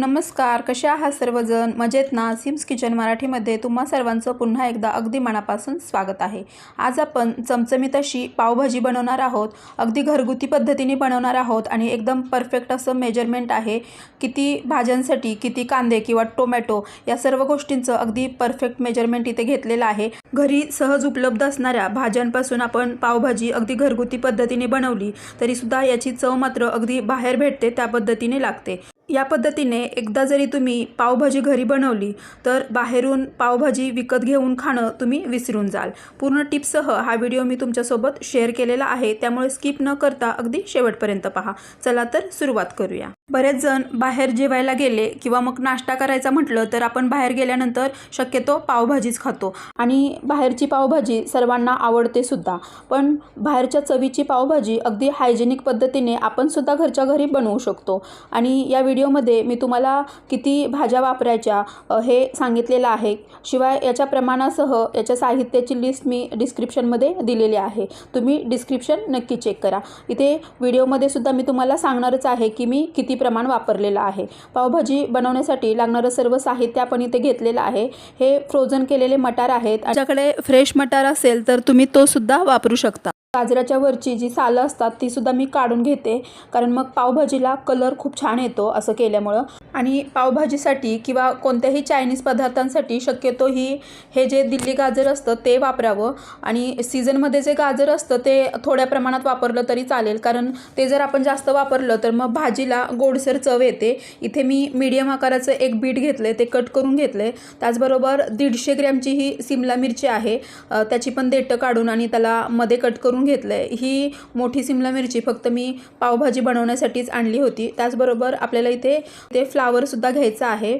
नमस्कार कसे आहात सर्वजण? मजेत ना? सिम्स किचन मराठीमध्ये तुम्हा सर्वांचं पुन्हा एकदा अगदी मनापासून स्वागत आहे. आज आपण चमचमीत अशी पावभाजी बनवणार आहोत. अगदी घरगुती पद्धतीने बनवणार आहोत आणि एकदम परफेक्ट असं मेजरमेंट आहे. किती भाज्यांसाठी किती कांदे किंवा टोमॅटो या सर्व गोष्टींचं अगदी परफेक्ट मेजरमेंट इथे घेतलेलं आहे. घरी सहज उपलब्ध असणाऱ्या भाज्यांपासून आपण पावभाजी अगदी घरगुती पद्धतीने बनवली तरीसुद्धा याची चव मात्र अगदी बाहेर भेटते त्या पद्धतीने लागते. या पद्धतीने एकदा जरी तुम्ही पावभाजी घरी बनवली तर बाहेरून पावभाजी विकत घेऊन खाणं तुम्ही विसरून जाल. पूर्ण टिप्ससह हा व्हिडिओ मी तुमच्यासोबत शेअर केलेला आहे त्यामुळे स्किप न करता अगदी शेवटपर्यंत पहा. चला तर सुरुवात करूया. बरेच जण बाहेर जेवायला गेले किंवा मग नाश्ता करायचा म्हटलं तर आपण बाहेर गेल्यानंतर शक्यतो पावभाजीच खातो. आणि बाहेरची पावभाजी सर्वांना आवडते सुद्धा. पण बाहेरच्या चवीची पावभाजी अगदी हायजेनिक पद्धतीने आपण सुद्धा घरच्या घरी बनवू शकतो. आणि या व्हिडिओ व्हिडिओमध्ये मी तुम्हाला किती भाज्या वापरायच्या हे सांगितलेलं आहे. शिवाय याच्या प्रमाणासह याच्या साहित्याची लिस्ट मी डिस्क्रिप्शनमध्ये दिलेली आहे. तुम्ही डिस्क्रिप्शन नक्की चेक करा. इथे व्हिडिओमध्ये सुद्धा मी तुम्हाला सांगणारच आहे की मी किती प्रमाण वापरलेलं आहे. पावभाजी बनवण्यासाठी लागणारं सर्व साहित्य आपण इथे घेतलेलं आहे. हे फ्रोझन केलेले मटार आहेत. त्याच्याकडे फ्रेश मटार असेल तर तुम्ही तो सुद्धा वापरू शकता. गाजराच्या वरची जी सालं असतात ती सुद्धा मी काढून घेते. कारण मग पावभाजीला कलर खूप छान येतो असं केल्यामुळं. आणि पावभाजीसाठी किंवा कोणत्याही चायनीज पदार्थांसाठी शक्यतो ही हे जे दिल्ली गाजर असतं ते वापरावं. आणि सीझनमध्ये जे गाजर असतं ते थोड्या प्रमाणात वापरलं तरी चालेल. कारण ते जर आपण जास्त वापरलं तर मग भाजीला गोडसर चव येते. इथे मी मीडियम आकाराचं एक बीट घेतलं आहे ते कट करून घेतले त्याचबरोबर दीडशे ग्रॅमची ही सिमला मिरची आहे. त्याची पण देठं काढून आणि त्याला मध्ये कट करून घेतलं आहे ही मोठी सिमला मिरची फक्त मी पावभाजी बनवण्यासाठीच आणली होती. त्याचबरोबर आपल्याला इथे ते फ्लावरसुद्धा घ्यायचं आहे.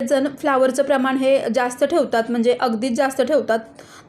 जण फ्लावरचं प्रमाण हे जास्त ठेवतात म्हणजे अगदीच जास्त ठेवतात.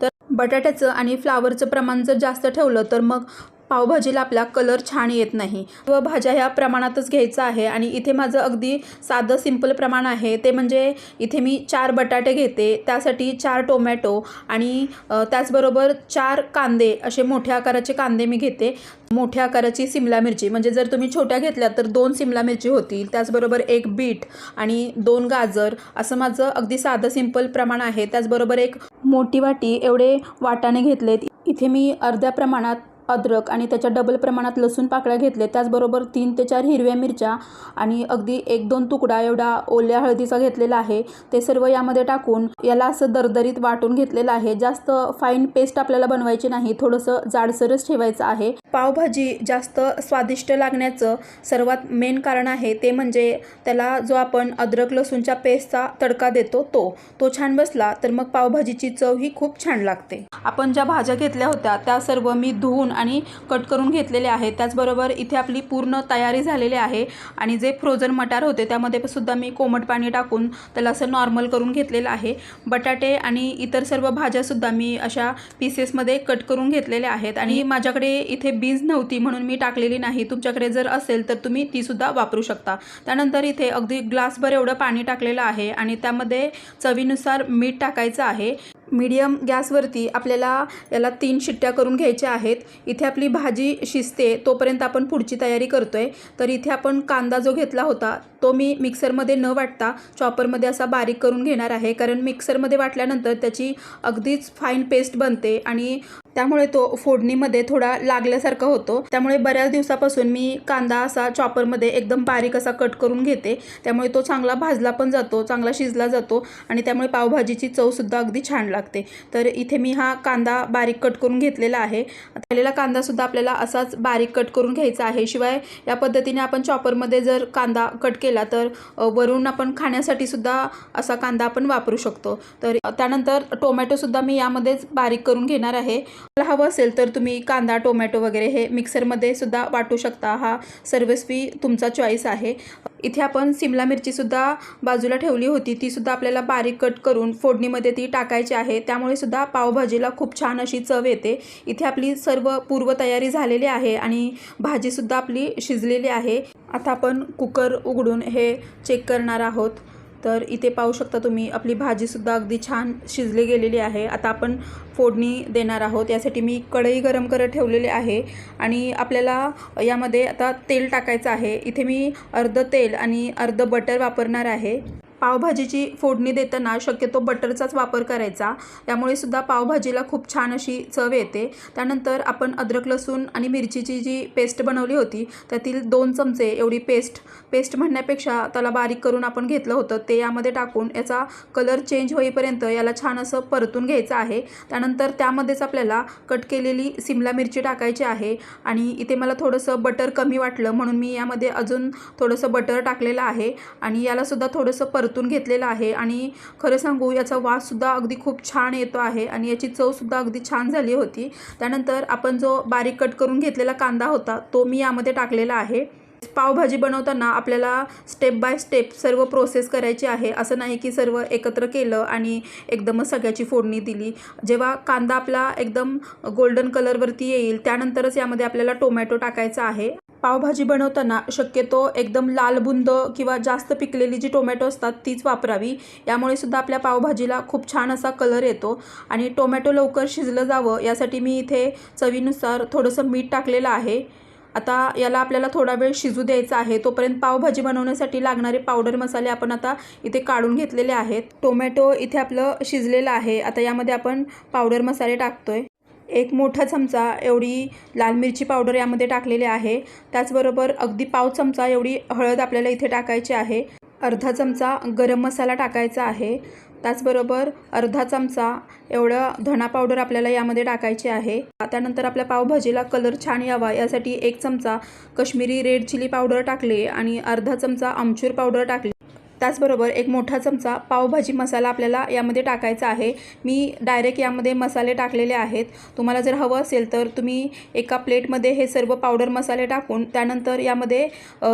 तर बटाट्याचं आणि फ्लावरचं प्रमाण जर जास्त ठेवलं तर मग पावभाजीला आपला कलर छान येत नाही. व भाज्या ह्या प्रमाणातच घ्यायचं आहे आणि इथे माझं अगदी साधं सिंपल प्रमाण आहे. ते म्हणजे इथे मी चार बटाटे घेते त्यासाठी चार टोमॅटो आणि त्याचबरोबर चार कांदे असे मोठ्या आकाराचे कांदे मी घेते. मोठ्या आकाराची सिमला मिरची म्हणजे जर तुम्ही छोट्या घेतल्या तर दोन सिमला मिरची होतील. त्याचबरोबर एक बीट आणि दोन गाजर असं माझं अगदी साधं सिंपल प्रमाण आहे. त्याचबरोबर एक मोठी वाटी एवढे वाटाणे घेतलेत. इथे मी अर्ध्या प्रमाणात अद्रक आणि त्याच्या डबल प्रमाणात लसूण पाकळ्या घेतले त्याचबरोबर तीन ते चार हिरव्या मिरच्या आणि अगदी एक दोन तुकडा एवढा ओल्या हळदीचा घेतलेला आहे. ते सर्व यामध्ये टाकून याला असं दरदरीत वाटून घेतलेलं आहे. जास्त फाईन पेस्ट आपल्याला बनवायची नाही. थोडंसं जाडसरच ठेवायचं आहे. पावभाजी जास्त स्वादिष्ट लागण्याचं सर्वात मेन कारण आहे ते म्हणजे त्याला जो आपण अद्रक लसूणच्या पेस्टचा तडका देतो तो तो छान बसला तर मग पावभाजीची चव ही खूप छान लागते. आपण ज्या भाज्या घेतल्या होत्या त्या सर्व मी धुवून आणि कट करून घेतलेले आहे. त्याचबरोबर इथे आपली पूर्ण तयारी झालेली आहे आणि जे फ्रोझन मटार होते त्यामध्ये सुद्धा मी कोमट पाणी टाकून त्याला असं नॉर्मल करून घेतलेलं आहे. बटाटे आणि इतर सर्व भाज्यासुद्धा मी अशा पीसेसमध्ये कट करून घेतलेल्या आहेत. आणि माझ्याकडे इथे बीन्स नव्हती म्हणून मी टाकलेली नाही. तुमच्याकडे जर असेल तर तुम्ही तीसुद्धा वापरू शकता. त्यानंतर इथे अगदी ग्लासभर एवढं पाणी टाकलेलं आहे आणि त्यामध्ये चवीनुसार मीठ टाकायचं आहे. मीडियम गॅसवरती आपल्याला याला तीन शिट्ट्या करून घ्यायच्या आहेत. इथे आपली भाजी शिजते तोपर्यंत आपण पुढची तयारी करतो आहे तर इथे आपण कांदा जो घेतला होता तो मी मिक्सरमध्ये न वाटता चॉपरमध्ये असा बारीक करून घेणार आहे. कारण मिक्सरमध्ये वाटल्यानंतर त्याची अगदीच फाईन पेस्ट बनते आणि त्यामुळे तो फोडणीमध्ये थोडा लागल्यासारखा होतो. त्यामुळे बऱ्याच दिवसापासून मी कांदा असा चॉपरमध्ये एकदम बारीक असा कट करून घेते. त्यामुळे तो चांगला भाजला पण जातो चांगला शिजला जातो आणि त्यामुळे पावभाजीची चवसुद्धा अगदी छान लागते. तर इथे मी हा कांदा बारीक कट करून घेतलेला आहे. तळलेला कांदासुद्धा आपल्याला असाच बारीक कट करून घ्यायचा आहे. शिवाय या पद्धतीने आपण चॉपरमध्ये जर कांदा कट केला तर वरून आपण खाण्यासाठी सुद्धा असा कांदा आपण वापरू शकतो. तर त्यानंतर टोमॅटोसुद्धा मी यामध्येच बारीक करून घेणार आहे. मला हवं असेल तर तुम्ही कांदा टोमॅटो वगैरे हे मिक्सरमध्ये सुद्धा वाटू शकता. हा सर्वस्वी तुमचा चॉईस आहे. इथे आपण सिमला मिरचीसुद्धा बाजूला ठेवली होती. तीसुद्धा आपल्याला बारीक कट करून फोडणीमध्ये ती टाकायची आहे. त्यामुळे सुद्धा पावभाजीला खूप छान अशी चव येते. इथे आपली सर्व पूर्वतयारी झालेली आहे आणि भाजीसुद्धा आपली शिजलेली आहे. आता आपण कुकर उघडून हे चेक करणार आहोत. तर इथे पाहू शकता तुम्ही आपली भाजीसुद्धा अगदी छान शिजली गेलेली आहे. आता आपण फोडणी देणार आहोत. यासाठी मी कढई गरम करत ठेवलेली आहे आणि आपल्याला यामध्ये आता तेल टाकायचं आहे. इथे मी अर्ध तेल आणि अर्ध बटर वापरणार आहे. पावभाजीची फोडणी देताना शक्यतो बटरचाच वापर करायचा. त्यामुळे सुद्धा पावभाजीला खूप छान अशी चव येते. त्यानंतर आपण अद्रक लसूण आणि मिरचीची जी पेस्ट बनवली होती त्यातील दोन चमचे एवढी पेस्ट पेस्ट म्हणण्यापेक्षा त्याला बारीक करून आपण घेतलं होतं. ते यामध्ये टाकून याचा कलर चेंज होईपर्यंत याला छान असं परतून घ्यायचं आहे. त्यानंतर त्यामध्येच आपल्याला कट केलेली सिमला मिरची टाकायची आहे. आणि इथे मला थोडंसं बटर कमी वाटलं म्हणून मी यामध्ये अजून थोडंसं बटर टाकलेलं आहे. आणि यालासुद्धा थोडंसं परतून घेतलेलं आहे. आणि खरं सांगू याचा वाससुद्धा अगदी खूप छान येतो आहे आणि याची चवसुद्धा अगदी छान झाली होती. त्यानंतर आपण जो बारीक कट करून घेतलेला कांदा होता तो मी यामध्ये टाकलेला आहे. पावभाजी बनवताना आपल्याला स्टेप बाय स्टेप सर्व प्रोसेस करायची आहे. असं नाही की सर्व एकत्र केलं आणि एकदमच सगळ्याची फोडणी दिली. जेव्हा कांदा आपला एकदम गोल्डन कलरवरती येईल त्यानंतरच यामध्ये आपल्याला टोमॅटो टाकायचा आहे. पावभाजी बनवताना शक्यतो एकदम लाल बुंद किंवा जास्त पिकलेली जी टोमॅटो असतात तीच वापरावी. यामुळे सुद्धा आपल्या पावभाजीला खूप छान असा कलर येतो आणि टोमॅटो लवकर शिजलं जावं यासाठी मी इथे चवीनुसार थोडंसं मीठ टाकलेलं आहे. आता याला आपल्याला थोडा वेळ शिजू द्यायचा आहे. तोपर्यंत पावभाजी बनवण्यासाठी लागणारे पावडर मसाले आपण आता इथे काढून घेतलेले आहेत. टोमॅटो इथे आपलं शिजलेलं आहे. आता यामध्ये आपण पावडर मसाले टाकतोय. एक मोठा चमचा एवढी लाल मिरची पावडर यामध्ये टाकलेली आहे. त्याचबरोबर अगदी पाव चमचा एवढी हळद आपल्याला इथे टाकायची आहे. अर्धा चमचा गरम मसाला टाकायचा आहे. त्याचबरोबर अर्धा चमचा एवढं धणा पावडर आपल्याला यामध्ये टाकायचे आहे. त्यानंतर आपल्या पावभाजीला कलर छान यावा. यासाठी एक चमचा कश्मीरी रेड चिली पावडर टाकले आणि अर्धा चमचा आमचूर पावडर टाकली. त्याचबरोबर एक मोठा चमचा पावभाजी मसाला आपल्याला यामध्ये टाकायचा आहे. मी डायरेक्ट यामध्ये मसाले टाकलेले आहेत. तुम्हाला जर हवं असेल तर तुम्ही एका प्लेटमध्ये हे सर्व पावडर मसाले टाकून त्यानंतर यामध्ये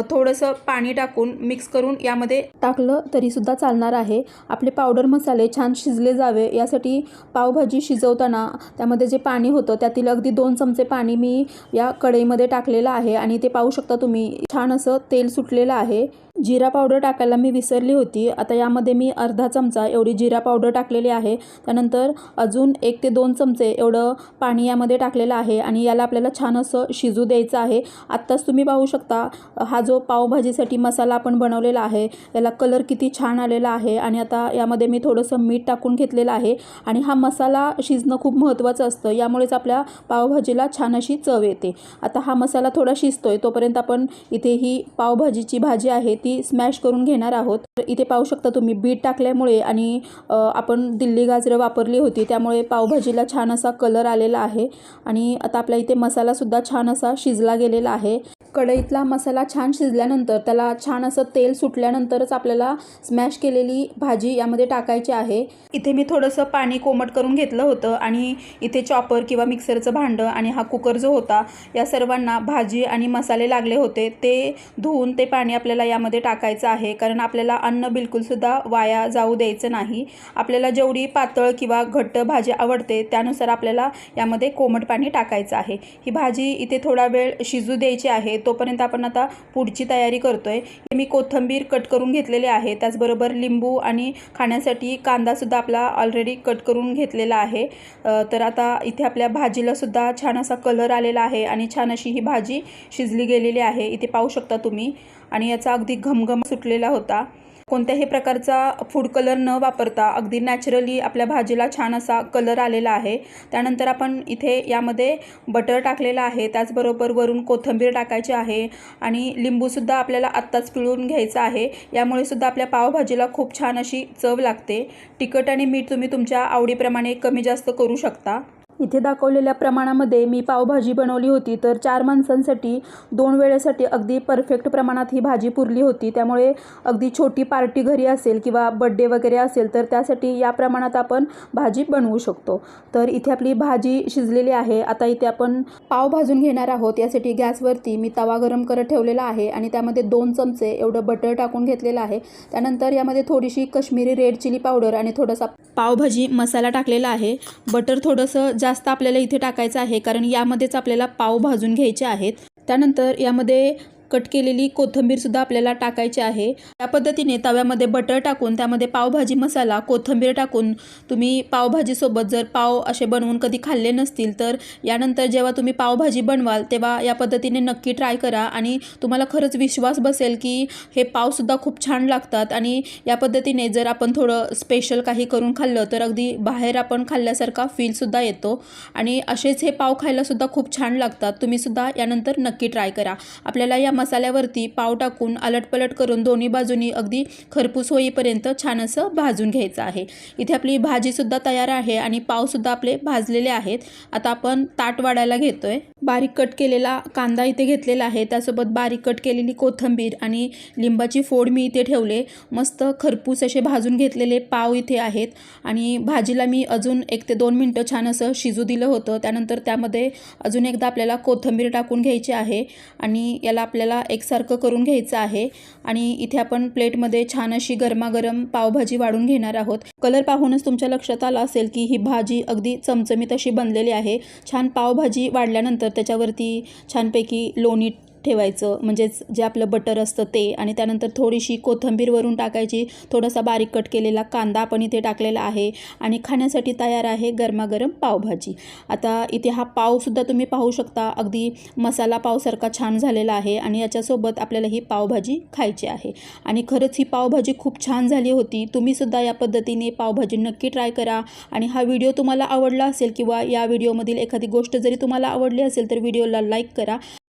थोडंसं पाणी टाकून मिक्स करून यामध्ये टाकलं तरीसुद्धा चालणार आहे. आपले पावडर मसाले छान शिजले जावे. यासाठी पावभाजी शिजवताना त्यामध्ये जे पाणी होतं त्यातील अगदी दोन चमचे पाणी मी या कढईमध्ये टाकलेलं आहे. आणि ते पाहू शकता तुम्ही छान असं तेल सुटलेलं आहे. जिरा पावडर टाकायला मी विसरली होती. आता यामध्ये मी अर्धा चमचा एवढी जिरा पावडर टाकलेली आहे. त्यानंतर अजून एक ते दोन चमचे एवढं पाणी यामध्ये टाकलेलं आहे आणि याला आपल्याला छान असं शिजू द्यायचं आहे. आत्ताच तुम्ही पाहू शकता हा जो पावभाजीसाठी मसाला आपण बनवलेला आहे याला कलर किती छान आलेला आहे आणि आता यामध्ये मी थोडंसं मीठ टाकून घेतलेलं आहे आणि हा मसाला शिजणं खूप महत्त्वाचं असतं. यामुळेच आपल्या पावभाजीला छान अशी चव येते. आता हा मसाला थोडा शिजतोय तोपर्यंत आपण इथे ही पावभाजीची भाजी आहे ती स्मॅश करून घेणार आहोत. तर इथे पाहू शकता तुम्ही बीट टाकल्यामुळे आणि आपण दिल्ली गाजरं वापरली होती त्यामुळे पावभाजीला छान असा कलर आलेला आहे. आणि आता आपल्या इथे मसालासुद्धा छान असा शिजला गेलेला आहे. कढईतला मसाला छान शिजल्यानंतर त्याला छान असं तेल सुटल्यानंतरच आपल्याला स्मॅश केलेली भाजी यामध्ये टाकायची आहे. इथे मी थोडंसं पाणी कोमट करून घेतलं होतं आणि इथे चॉपर किंवा मिक्सरचं भांडं आणि हा कुकर जो होता या सर्वांना भाजी आणि मसाले लागले होते. ते धुवून ते पाणी आपल्याला यामध्ये टाकायचं आहे कारण आपल्याला अन्न बिलकुलसुद्धा वाया जाऊ द्यायचं नाही. आपल्याला जेवढी पातळ किंवा घट्ट भाजी आवडते त्यानुसार आपल्याला यामध्ये कोमट पाणी टाकायचं आहे. ही भाजी इथे थोडा वेळ शिजू द्यायची आहे. तोपर्यंत आपण आता पुढची तयारी करतोय. हे मी कोथिंबीर कट करून घेतलेले आहे. त्याचबरोबर लिंबू आणि खाण्यासाठी कांदासुद्धा आपला ऑलरेडी कट करून घेतलेला आहे. तर आता इथे आपल्या भाजीलासुद्धा छान असा कलर आलेला आहे आणि छान अशी ही भाजी शिजली गेलेली आहे. इथे पाहू शकता तुम्ही. आणि याचा अगदी घमघम सुटलेला होता. कोणत्याही प्रकारचा फूड कलर न वापरता अगदी नॅचरली आपल्या भाजीला छान असा कलर आलेला आहे. त्यानंतर आपण इथे यामध्ये बटर टाकलेलं आहे. त्याचबरोबर वरून कोथिंबीर टाकायची आहे आणि लिंबूसुद्धा आपल्याला आत्ताच पिळून घ्यायचं आहे. यामुळे सुद्धा आपल्या पावभाजीला खूप छान अशी चव लागते. तिखट आणि मीठ तुम्ही तुमच्या आवडीप्रमाणे कमी जास्त करू शकता. इथे दाखवलेल्या प्रमाणामध्ये मी पावभाजी बनवली होती तर चार माणसांसाठी दोन वेळेसाठी अगदी परफेक्ट प्रमाणात ही भाजी पुरली होती. त्यामुळे अगदी छोटी पार्टी घरी असेल किंवा बड्डे वगैरे असेल तर त्यासाठी या प्रमाणात आपण भाजी बनवू शकतो. तर इथे आपली भाजी शिजलेली आहे. आता इथे आपण पाव भाजून घेणार आहोत. यासाठी गॅसवरती मी तवा गरम करत ठेवलेला आहे आणि त्यामध्ये दोन चमचे एवढं बटर टाकून घेतलेलं आहे. त्यानंतर यामध्ये थोडीशी कश्मीरी रेड चिली पावडर आणि थोडासा पावभाजी मसाला टाकलेला आहे. बटर थोडंसं जास्त आपल्याला इथे टाकायचं आहे कारण यामध्येच आपल्याला पाव भाजून घ्यायचे आहेत. त्यानंतर यामध्ये कट केलेली कोथिंबीरसुद्धा आपल्याला टाकायची आहे. त्या पद्धतीने तव्यामध्ये बटर टाकून त्यामध्ये पावभाजी मसाला कोथिंबीर टाकून तुम्ही पावभाजीसोबत जर पाव असे बनवून कधी खाल्ले नसतील तर यानंतर जेव्हा तुम्ही पावभाजी बनवाल तेव्हा या पद्धतीने नक्की ट्राय करा आणि तुम्हाला खरंच विश्वास बसेल की हे पावसुद्धा खूप छान लागतात आणि या पद्धतीने जर आपण थोडं स्पेशल काही करून खाल्लं तर अगदी बाहेर आपण खाल्ल्यासारखा फीलसुद्धा येतो आणि असेच हे पाव खायलासुद्धा खूप छान लागतात. तुम्हीसुद्धा यानंतर नक्की ट्राय करा. आपल्याला या मसाल्यावरती पाव टाकून आलटपलट करून दोन्ही बाजूनी अगदी खरपूस होईपर्यंत छान असं भाजून घ्यायचं आहे. इथे आपली भाजीसुद्धा तयार आहे आणि पावसुद्धा आपले भाजलेले आहेत. आता आपण ताट वाढायला घेतोय. बारीक कट केलेला कांदा इथे घेतलेला आहे. त्यासोबत बारीक कट केलेली कोथिंबीर आणि लिंबाची फोड मी इथे ठेवले. मस्त खरपूस असे भाजून घेतलेले पाव इथे आहेत. आणि भाजीला मी अजून एक ते दोन मिनटं छान असं शिजू दिलं होतं. त्यानंतर त्यामध्ये अजून एकदा आपल्याला कोथिंबीर टाकून घ्यायची आहे. आणि याला आपल्याला आपल्याला एकसारखं करून घ्यायचं आहे. आणि इथे आपण प्लेटमध्ये छान अशी गरमागरम पावभाजी वाढून घेणार आहोत. कलर पाहूनच तुमच्या लक्षात आला असेल की ही भाजी अगदी चमचमीत अशी बनलेली आहे. छान पावभाजी वाढल्यानंतर त्याच्यावरती छानपैकी लोणी ठेवायचं. म्हणजेच जे आपलं बटर असतं ते. आणि त्यानंतर थोडीशी कोथंबीर वरून टाकायची. थोडासा बारीक कट केलेला कांदा आपण इथे टाकलेला आहे. आणि खाण्यासाठी तयार आहे गरमागरम पावभाजी. आता इथे हा पावसुद्धा तुम्ही पाहू शकता. अगदी मसाला पावसारखा छान झालेला आहे. आणि याच्यासोबत आपल्याला ही पावभाजी खायची आहे. आणि खरंच ही पावभाजी खूप छान झाली होती. तुम्हीसुद्धा या पद्धतीने पावभाजी नक्की ट्राय करा. आणि हा व्हिडिओ तुम्हाला आवडला असेल किंवा या व्हिडिओमधील एखादी गोष्ट जरी तुम्हाला आवडली असेल तर व्हिडिओला लाईक करा.